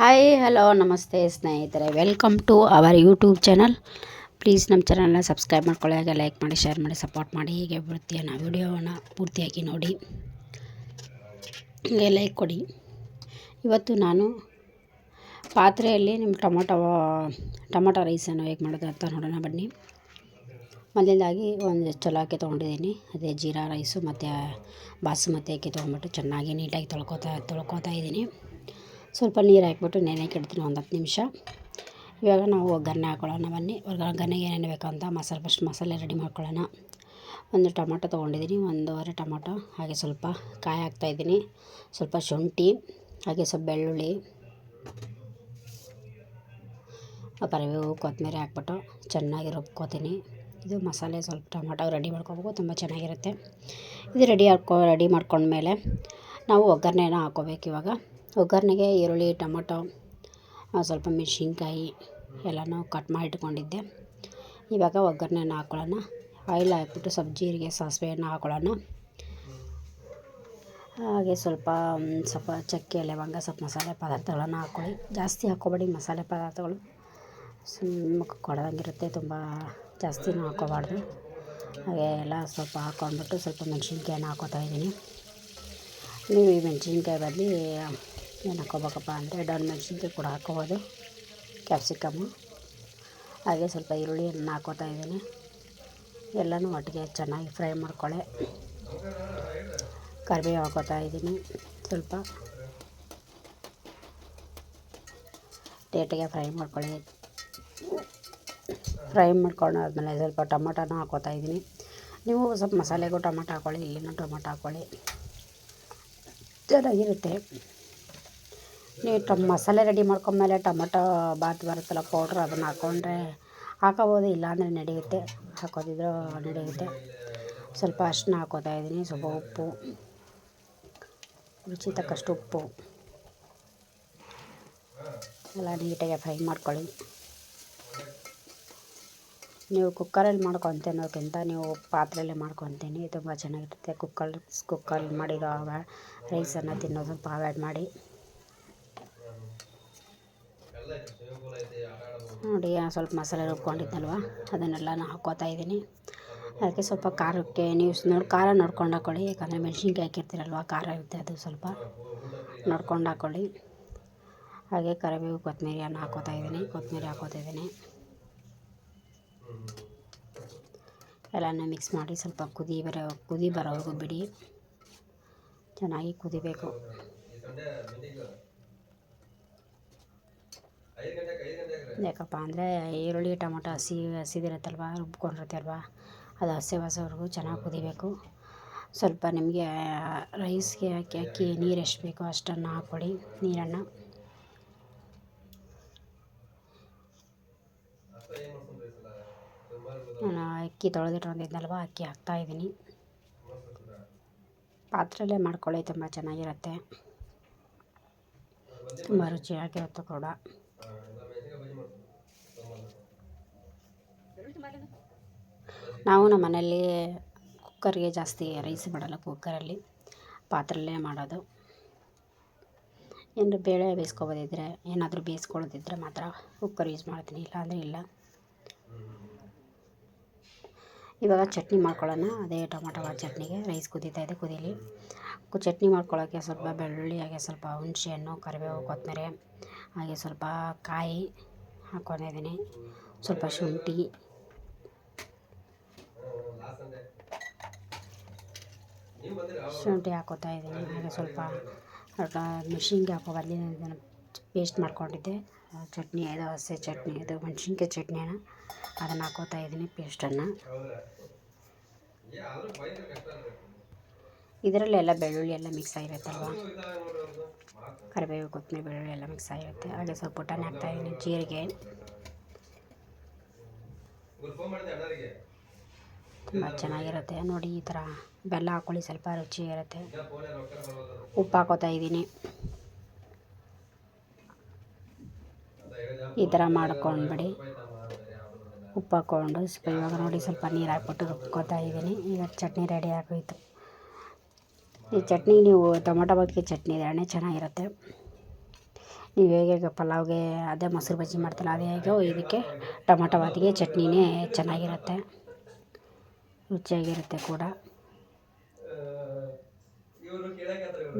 Hi hello ನಮಸ್ತೆ ಸ್ನೇಹಿತರೆ. Welcome to our YouTube channel please ನಮ್ಮ ಚಾನಲ್ನ ಸಬ್ಸ್ಕ್ರೈಬ್ ಮಾಡ್ಕೊಳ್ಳಿ, ಹಾಗೆ ಲೈಕ್ ಮಾಡಿ ಶೇರ್ ಮಾಡಿ ಸಪೋರ್ಟ್ ಮಾಡಿ. ಹೀಗೆ ವೃತ್ತಿಯನ್ನು ವಿಡಿಯೋವನ್ನು ಪೂರ್ತಿಯಾಗಿ ನೋಡಿ. ಹೀಗೆ ಲೈಕ್ ಕೊಡಿ. ಇವತ್ತು ನಾನು ಪಾತ್ರೆಯಲ್ಲಿ ನಿಮ್ಮ ಟೊಮೊಟೊ ಟೊಮೊಟೊ ರೈಸನ್ನು ಹೇಗೆ ಮಾಡೋದು ಅಂತ ನೋಡೋಣ ಬನ್ನಿ. ಮೊದಲಿಂದಾಗಿ ಒಂದು ಚಲೋ ಅಕ್ಕಿ ತೊಗೊಂಡಿದ್ದೀನಿ. ಅದೇ ಜೀರಾ ರೈಸು ಮತ್ತು ಬಾಸುಮತಿ ಅಕ್ಕಿ ತೊಗೊಂಡ್ಬಿಟ್ಟು ಚೆನ್ನಾಗಿ ನೀಟಾಗಿ ತೊಳ್ಕೊತಾ ತೊಳ್ಕೊತಾ ಇದ್ದೀನಿ. ಸ್ವಲ್ಪ ನೀರು ಹಾಕ್ಬಿಟ್ಟು ನೆನೆಯಕ್ಕೆ ಇಡ್ತೀನಿ ಒಂದು ಹತ್ತು ನಿಮಿಷ. ಇವಾಗ ನಾವು ಒಗ್ಗರಣೆ ಹಾಕೊಳ್ಳೋಣ ಬನ್ನಿ. ಒಗ್ಗರಣೆಗೆ ಏನೇನು ಬೇಕು ಅಂತ ಮಸಾಲೆ ಫಸ್ಟ್ ಮಸಾಲೆ ರೆಡಿ ಮಾಡ್ಕೊಳ್ಳೋಣ. ಒಂದು ಟೊಮೊಟೊ ತೊಗೊಂಡಿದ್ದೀನಿ, ಒಂದೂವರೆ ಟೊಮೊಟೊ, ಹಾಗೆ ಸ್ವಲ್ಪ ಕಾಯಿ ಹಾಕ್ತಾಯಿದ್ದೀನಿ ಸ್ವಲ್ಪ ಶುಂಠಿ, ಹಾಗೆ ಸ್ವಲ್ಪ ಬೆಳ್ಳುಳ್ಳಿ ಕರಿಬೇವು, ಕೊತ್ತಂಬರಿ ಹಾಕ್ಬಿಟ್ಟು ಚೆನ್ನಾಗಿ ರುಬ್ಕೋತೀನಿ. ಇದು ಮಸಾಲೆ ಸ್ವಲ್ಪ ಟೊಮೊಟೊ ರೆಡಿ ಮಾಡ್ಕೋಬೇಕು, ತುಂಬ ಚೆನ್ನಾಗಿರುತ್ತೆ. ಇದು ರೆಡಿ ಹಾಕೋ ರೆಡಿ ಮಾಡ್ಕೊಂಡ್ಮೇಲೆ ನಾವು ಒಗ್ಗರಣೆನ ಹಾಕೋಬೇಕು ಇವಾಗ. ಒಗ್ಗರಣೆಗೆ, ಈರುಳ್ಳಿ, ಟೊಮೊಟೊ ಸ್ವಲ್ಪ ಮೆಣಸಿನ್ಕಾಯಿ ಎಲ್ಲನೂ ಕಟ್ ಮಾಡಿ ಇಟ್ಕೊಂಡಿದ್ದೆ. ಇವಾಗ ಒಗ್ಗರಣೆನ ಹಾಕ್ಕೊಳ್ಳೋಣ ಆಯಿಲ್ ಹಾಕ್ಬಿಟ್ಟು ಸ್ವಲ್ಪ ಜೀರಿಗೆ, ಸಾಸಿವೆಯನ್ನು ಹಾಕ್ಕೊಳ್ಳೋಣ ಹಾಗೆ ಸ್ವಲ್ಪ ಸ್ವಲ್ಪ ಚಕ್ಕೆ, ಲವಂಗ, ಸ್ವಲ್ಪ ಮಸಾಲೆ ಪದಾರ್ಥಗಳನ್ನು ಹಾಕ್ಕೊಳ್ಳಿ ಜಾಸ್ತಿ ಹಾಕ್ಕೊಬೇಡಿ ಮಸಾಲೆ ಪದಾರ್ಥಗಳು. ಮುಖ ಕೊಡ್ದಂಗಿರುತ್ತೆ, ತುಂಬ ಜಾಸ್ತಿನೂ ಹಾಕ್ಕೋಬಾರ್ದು. ಹಾಗೆ ಎಲ್ಲ ಸ್ವಲ್ಪ ಹಾಕ್ಕೊಂಡ್ಬಿಟ್ಟು ಸ್ವಲ್ಪ ಮೆಣಸಿನ್ಕಾಯನ್ನ ಹಾಕ್ಕೋತಾ ಇದ್ದೀನಿ. ನೀವು ಈ ಮೆಣಸಿನ್ಕಾಯಿ ಬದಲಿ ಏನು ಹಾಕ್ಕೋಬೇಕಪ್ಪ ಅಂದರೆ ಡನ್ ಮೆಣಸಿನ್ಕಾಯಿ ಕೂಡ ಹಾಕ್ಕೋಬೋದು ಕ್ಯಾಪ್ಸಿಕಮ್ಮು ಹಾಗೆ ಸ್ವಲ್ಪ ಈರುಳ್ಳಿಯನ್ನು ಹಾಕೋತಾ ಇದ್ದೀನಿ. ಎಲ್ಲನೂ ಒಟ್ಟಿಗೆ ಚೆನ್ನಾಗಿ ಫ್ರೈ ಮಾಡ್ಕೊಳ್ಳೆ. ಕರಿಬೇವು ಹಾಕೋತಾ ಇದ್ದೀನಿ ಸ್ವಲ್ಪ. ಟೇಟಿಗೆ ಫ್ರೈ ಮಾಡ್ಕೊಳ್ಳಿ. ಫ್ರೈ ಮಾಡ್ಕೊಂಡಾದ್ಮೇಲೆ ಸ್ವಲ್ಪ ಟೊಮೊಟೊನೂ ಹಾಕೋತಾ ಇದ್ದೀನಿ. ನೀವು ಸ್ವಲ್ಪ ಮಸಾಲೆಗೂ ಟೊಮೊಟೊ ಹಾಕ್ಕೊಳ್ಳಿ ಇಲ್ಲಿನೂ ಟೊಮೊಟೊ ಹಾಕ್ಕೊಳ್ಳಿ ಚೆನ್ನಾಗಿರುತ್ತೆ ನೀವು ಟಮ್ ಮಸಾಲೆ ರೆಡಿ ಮಾಡ್ಕೊಂಡ್ಮೇಲೆ ಟೊಮೊಟೊ, ಬಾತ್ ಬರುತ್ತಲ್ಲ ಪೌಡ್ರ್ ಅದನ್ನು ಹಾಕ್ಕೊಂಡ್ರೆ ಹಾಕೋಬೋದು, ಇಲ್ಲಾಂದರೆ ನಡೆಯುತ್ತೆ. ಹಾಕೋದಿದ್ರೂ ನಡೆಯುತ್ತೆ. ಸ್ವಲ್ಪ ಅರಿಶಿನ ಹಾಕೋತಾ ಇದ್ದೀನಿ, ಸ್ವಲ್ಪ ಉಪ್ಪು. ರುಚಿ ತಕ್ಕಷ್ಟು ಉಪ್ಪು. ಎಲ್ಲ ನೀಟಾಗಿ ಫ್ರೈ ಮಾಡ್ಕೊಳ್ಳಿ. ನೀವು ಕುಕ್ಕರಲ್ಲಿ ಮಾಡ್ಕೊತೀನೋಕ್ಕಿಂತ ನೀವು ಪಾತ್ರೆಯಲ್ಲೇ ಮಾಡ್ಕೊತೀನಿ ತುಂಬ ಚೆನ್ನಾಗಿರುತ್ತೆ. ಕುಕ್ಕರ್ ಕುಕ್ಕರಲ್ಲಿ ಮಾಡಿರೋ ರೈಸನ್ನು ತಿನ್ನೋದು ಅವಾಯ್ಡ್ ಮಾಡಿ. ನೋಡಿ ಸ್ವಲ್ಪ ಮಸಾಲೆ ರುಬ್ಕೊಂಡಿದ್ದಲ್ವ? ಅದನ್ನೆಲ್ಲ ನಾನು ಹಾಕೋತಾ ಇದ್ದೀನಿ. ಅದಕ್ಕೆ ಸ್ವಲ್ಪ ಖಾರಕ್ಕೆ ನೀವು ನೋಡಿ, ಖಾರ ನೋಡ್ಕೊಂಡು ಹಾಕ್ಕೊಳ್ಳಿ ಯಾಕಂದರೆ ಮೆಣಸಿನ್ಕಾಯಿ ಹಾಕಿರ್ತೀರಲ್ವ? ಖಾರ ಇರುತ್ತೆ ಅದು ಸ್ವಲ್ಪ. ನೋಡ್ಕೊಂಡು ಹಾಕ್ಕೊಳ್ಳಿ ಹಾಗೆ ಕರಿಬೇವು ಕೊತ್ತಂಬರಿಯನ್ನು ಹಾಕೋತಾ ಇದ್ದೀನಿ. ಕೊತ್ತಂಬರಿ ಹಾಕೋತಾ ಇದ್ದೀನಿ. ಎಲ್ಲನೂ ಮಿಕ್ಸ್ ಮಾಡಿ ಸ್ವಲ್ಪ ಕುದಿ ಬರೋ, ಕುದಿ ಬರೋವರೆಗೂ ಬಿಡಿ. ಚೆನ್ನಾಗಿ ಕುದಿಬೇಕು. ಯಾಕಪ್ಪ ಅಂದರೆ ಈರುಳ್ಳಿ, ಟೊಮೊಟೊ ಹಸಿ, ಹಸಿದಿರುತ್ತಲ್ವ ರುಬ್ಕೊಂಡಿರ್ತಲ್ವ ಅದು ಹಸಿ ವಾಸವರೆಗೂ ಚೆನ್ನಾಗಿ ಕುದಿಬೇಕು. ಸ್ವಲ್ಪ ನಿಮಗೆ ರೈಸ್ಗೆ ಹಾಕಿ ಅಕ್ಕಿ ನೀರು ಎಷ್ಟು ಬೇಕೋ ಅಷ್ಟನ್ನು ಹಾಕ್ಕೊಳ್ಳಿ ನೀರನ್ನು. ನಾನು ಅಕ್ಕಿ ತೊಳೆದಿಟ್ಕೊಂಡಿದ್ದಲ್ವ ಅಕ್ಕಿ ಹಾಕ್ತಾಯಿದ್ದೀನಿ ಪಾತ್ರೆಯಲ್ಲೇ ಮಾಡ್ಕೊಳ್ಳಿ, ತುಂಬ ಚೆನ್ನಾಗಿರುತ್ತೆ. ತುಂಬ ರುಚಿಯಾಗಿರುತ್ತೆ ಕೂಡ. ನಾವು ನಮ್ಮ ಮನೆಯಲ್ಲಿ ಕುಕ್ಕರ್ಗೆ ಜಾಸ್ತಿ ರೈಸ್ ಮಾಡಲ್ಲ, ಕುಕ್ಕರಲ್ಲಿ ಪಾತ್ರೆಯಲ್ಲೇ ಮಾಡೋದು. ಏನಾದ್ರು ಬೇಳೆ ಬೇಯಿಸ್ಕೊಬೋದಿದ್ರೆ, ಏನಾದರೂ ಬೇಯಿಸ್ಕೊಳ್ಳೋದಿದ್ರೆ ಮಾತ್ರ ಕುಕ್ಕರ್ ಯೂಸ್ ಮಾಡ್ತೀನಿ, ಇಲ್ಲಾಂದರೆ ಇಲ್ಲ. ಇವಾಗ ಚಟ್ನಿ ಮಾಡ್ಕೊಳ್ಳೋಣ. ಅದೇ ಟೊಮೊಟೊ ಚಟ್ನಿಗೆ. ರೈಸ್ ಕುದೀತಾ ಇದೆ, ಕುದೀಲಿ. ಚಟ್ನಿ ಮಾಡ್ಕೊಳ್ಳೋಕ್ಕೆ ಸ್ವಲ್ಪ ಬೆಳ್ಳುಳ್ಳಿ, ಹಾಗೆ ಸ್ವಲ್ಪ ಹುಣಸೆಹಣ್ಣು, ಕರಿಬೇವು, ಕೊತ್ತಂಬರಿ, ಹಾಗೆ ಸ್ವಲ್ಪ ಕಾಯಿ ಹಾಕ್ಕೊಂಡಿದ್ದೀನಿ ಸ್ವಲ್ಪ ಶುಂಠಿ. ಶುಂಠಿ ಹಾಕೋತಾ ಇದ್ದೀನಿ. ಹಾಗೆ ಸ್ವಲ್ಪ ಮಿಷಿನ್ಗೆ ಹಾಕೋ ಬದಲು ಇದನ್ನು ಪೇಸ್ಟ್ ಮಾಡ್ಕೊಂಡಿದ್ದೆ. ಚಟ್ನಿ ಇದು ಹಸಿ ಚಟ್ನಿ, ಇದು ಮೆಣ್ಸಿನ್ಕಾಯಿ ಚಟ್ನಿನ. ಅದನ್ನು ಹಾಕೋತಾ ಇದ್ದೀನಿ ಪೇಸ್ಟನ್ನು. ಇದರಲ್ಲೆಲ್ಲ ಬೆಳ್ಳುಳ್ಳಿ ಎಲ್ಲ ಮಿಕ್ಸ್ ಆಗಿರುತ್ತಲ್ವ? ಕರಿಬೇವು ಕೊತ್ತಂಬರಿ ಬೆಳ್ಳುಳ್ಳಿ ಎಲ್ಲ ಮಿಕ್ಸ್ ಆಗಿರುತ್ತೆ. ಹಾಗೆ ಸ್ವಲ್ಪ ಪುಟಾಣಿ ಹಾಕ್ತಾಯಿದ್ದೀನಿ ಜೀರಿಗೆ. ತುಂಬ ಚೆನ್ನಾಗಿರುತ್ತೆ. ನೋಡಿ, ಈ ಥರ ಬೆಲ್ಲ ಹಾಕ್ಕೊಳ್ಳಿ ಸ್ವಲ್ಪ ರುಚಿ ಇರುತ್ತೆ. ಉಪ್ಪು ಹಾಕೋತಾ ಇದ್ದೀನಿ. ಈ ಥರ ಮಾಡ್ಕೊಂಡ್ಬಿಡಿ. ಉಪ್ಪು ಹಾಕ್ಕೊಂಡು ಸ್ವಲ್ಪ ಇವಾಗ ನೋಡಿ ಸ್ವಲ್ಪ ನೀರು ಹಾಕ್ಬಿಟ್ಟು ರುಬ್ಕೋತಾ ಇದ್ದೀನಿ. ಈಗ ಚಟ್ನಿ ರೆಡಿ ಆಗೋಯ್ತು. ಈ ಚಟ್ನಿ ನೀವು ಟೊಮೊಟೊ ಬಾತಿಗೆ ಚಟ್ನಿ ಇದ್ರೆ ಚೆನ್ನಾಗಿರುತ್ತೆ. ನೀವು ಹೇಗೆ ಪಲಾವ್ಗೆ ಅದೇ ಮೊಸರು ಬಜ್ಜಿ ಮಾಡ್ತೀರಲ್ಲ ಅದೇ ಹೇಗೋ ಇದಕ್ಕೆ ಟೊಮೊಟೊ ಬಾತಿಗೆ ಚಟ್ನಿನೇ ಚೆನ್ನಾಗಿರುತ್ತೆ. ರುಚಿಯಾಗಿರುತ್ತೆ ಕೂಡ.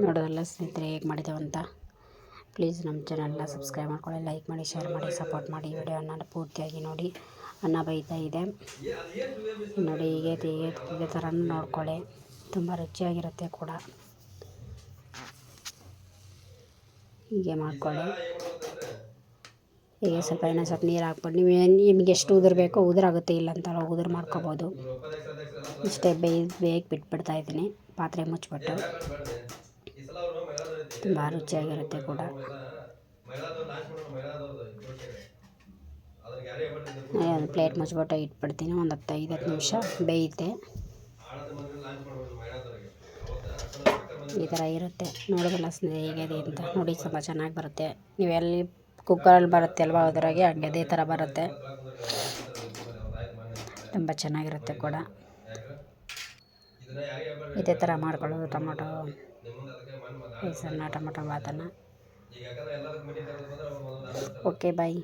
ನೋಡೋದಲ್ಲ ಸ್ನೇಹಿತರೆ ಹೇಗೆ ಮಾಡಿದ್ದೇವಂತ ಪ್ಲೀಸ್ ನಮ್ಮ ಚಾನಲ್ನ ಸಬ್ಸ್ಕ್ರೈಬ್ ಮಾಡ್ಕೊಳ್ಳಿ, ಲೈಕ್ ಮಾಡಿ, ಶೇರ್ ಮಾಡಿ, ಸಪೋರ್ಟ್ ಮಾಡಿ. ವಿಡಿಯೋನ ಪೂರ್ತಿಯಾಗಿ ನೋಡಿ. ಅನ್ನ ಬೈತಾ ಇದೆ. ನೋಡಿ, ಹೀಗೆ ಹೀಗೆ ಇದೇ ಥರ ನೋಡ್ಕೊಳ್ಳಿ. ತುಂಬ ರುಚಿಯಾಗಿರುತ್ತೆ ಕೂಡ. ಹೀಗೆ ಮಾಡ್ಕೊಳ್ಳಿ. ಹೀಗೆ ಸ್ವಲ್ಪ ಏನೋ ಸ್ವಲ್ಪ ನೀರು ಹಾಕ್ಬಿಟ್ಟು ನೀವು ಏನು ನಿಮ್ಗೆ ಎಷ್ಟು ಉದುರು ಬೇಕೋ ಉದುರಾಗುತ್ತೆ ಇಲ್ಲ ಅಂತ ಉದುರು ಮಾಡ್ಕೋಬೋದು. ಇಷ್ಟೇ ಬೇಯ್ ಬೇಗ ಬಿಟ್ಬಿಡ್ತಾ ಇದ್ದೀನಿ. ಪಾತ್ರೆ ಮುಚ್ಚಿಬಿಟ್ಟು. ತುಂಬ ರುಚಿಯಾಗಿರುತ್ತೆ ಕೂಡ. ಒಂದು ಪ್ಲೇಟ್ ಮುಚ್ಬಿಟ್ಟು ಇಟ್ಬಿಡ್ತೀನಿ, ಒಂದು ಹತ್ತು ಐದು ಹತ್ತು ನಿಮಿಷ ಬೇಯುತ್ತೆ ಈ ಥರ ಇರುತ್ತೆ. ನೋಡೋದಿಲ್ಲ ಹೇಗಿದೆ ಅಂತ ನೋಡಿ ತುಂಬ ಚೆನ್ನಾಗಿ ಬರುತ್ತೆ. ನೀವೆಲ್ಲಿ ಕುಕ್ಕರಲ್ಲಿ ಬರುತ್ತೆ ಅಲ್ವಾ ಅದರಾಗೆ, ಹಂಗೆ ಅದೇ ಥರ ಬರುತ್ತೆ. ತುಂಬ ಚೆನ್ನಾಗಿರುತ್ತೆ ಕೂಡ. ಇದೇ ಥರ ಮಾಡ್ಕೊಳ್ಳೋದು ಟೊಮೊಟೊ. ರೈಸನ್ನು ಟೊಮೊಟೊ ಭಾತನ್ನು ಓಕೆ ಬಾಯ್